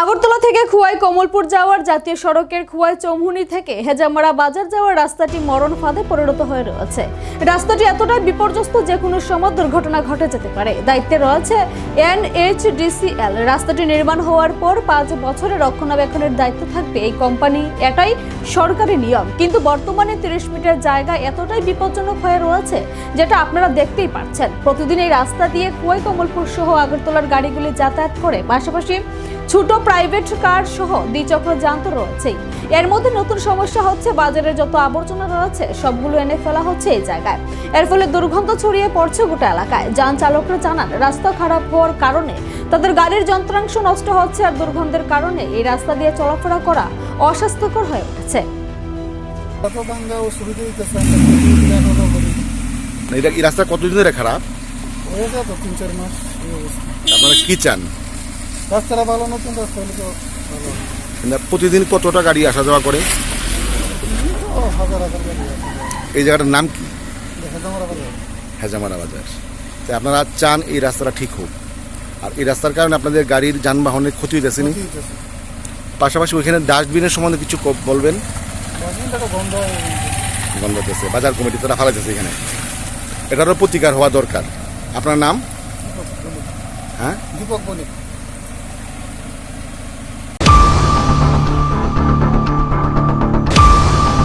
আগরতলা থেকে খুয়াই কমলপুর যাওয়ার জাতীয় সড়কের খুয়াই চৌমুহনি থেকে হেজামারা বাজার যাওয়ার রাস্তাটি মরণ ফাঁদে পরিণত হয়ে রয়েছে। রাস্তাটি এতটাই বিপর্যস্ত যে কোনো সময় দুর্ঘটনা ঘটে যেতে পারে। দায়িত্বে রয়েছে এনএইচডিসিএল। রাস্তাটি নির্মাণ হওয়ার পর পাঁচ বছরের রক্ষণাবেক্ষণের দায়িত্ব থাকবে এই কোম্পানি। এটাই সরকারি নিয়ম। কিন্তু বর্তমানে তিরিশ মিটার জায়গা এতটাই বিপজ্জনক হয়ে রয়েছে যেটা আপনারা দেখতেই পাচ্ছেন। প্রতিদিন এই রাস্তা দিয়ে কুয়াই কমলপুর সহ আগরতলার গাড়িগুলি যাতায়াত করে। পাশাপাশি ছোট প্রাইভেট কার সহ দ্বিচক্র যান তো রয়েছেই এর মধ্যে নতুন সমস্যা হচ্ছে বাজারে যত আবর্জনা রয়েছে সবগুলো এনে ফেলা হচ্ছে এই জায়গায়। এর ফলে দুর্গন্ধ ছড়িয়ে পড়ছে গোটা এলাকায়। যান চালকরা জানান রাস্তা খারাপ হওয়ার কারণে তাদের গাড়ির যন্ত্রাংশ নষ্ট হচ্ছে আর দুর্গন্ধের কারণে এই রাস্তা দিয়ে চলাফেরা করা অস্বাস্থ্যকর হয়ে উঠেছে। এই রাস্তা কতদিন ধরে খারাপ? হয়েছে তো তিন চার মাস অবস্থা। আপনারা কি চান? রাস্তাটা ভালো নতুন রাস্তা হলে তো ভালো। না, প্রতিদিন কতটা গাড়ি আসা যাওয়া করে? ও হাজার হাজার গাড়ি আছে এই জায়গাটার নাম কি? দেখা আমরা হেজামারা বাজার। তাই আপনারা চান এই রাস্তাটা ঠিক হোক। আর এই রাস্তার কারণে আপনাদের গাড়ির যানবাহনের ক্ষতি হইতেছে নি ক্ষতি হইতেছে। পাশাপাশি ওইখানে ডাস্টবিনের সম্বন্ধে কিছু ক- বলবেন? বন্ধ হয়ে গেছে। বন্ধ হতেছে বাজার কমিটি তারা ফালাইতেছে এখানে। এটারও প্রতিকার হওয়া দরকার। আপনার নাম? হ্যাঁ? দীপক বণিক।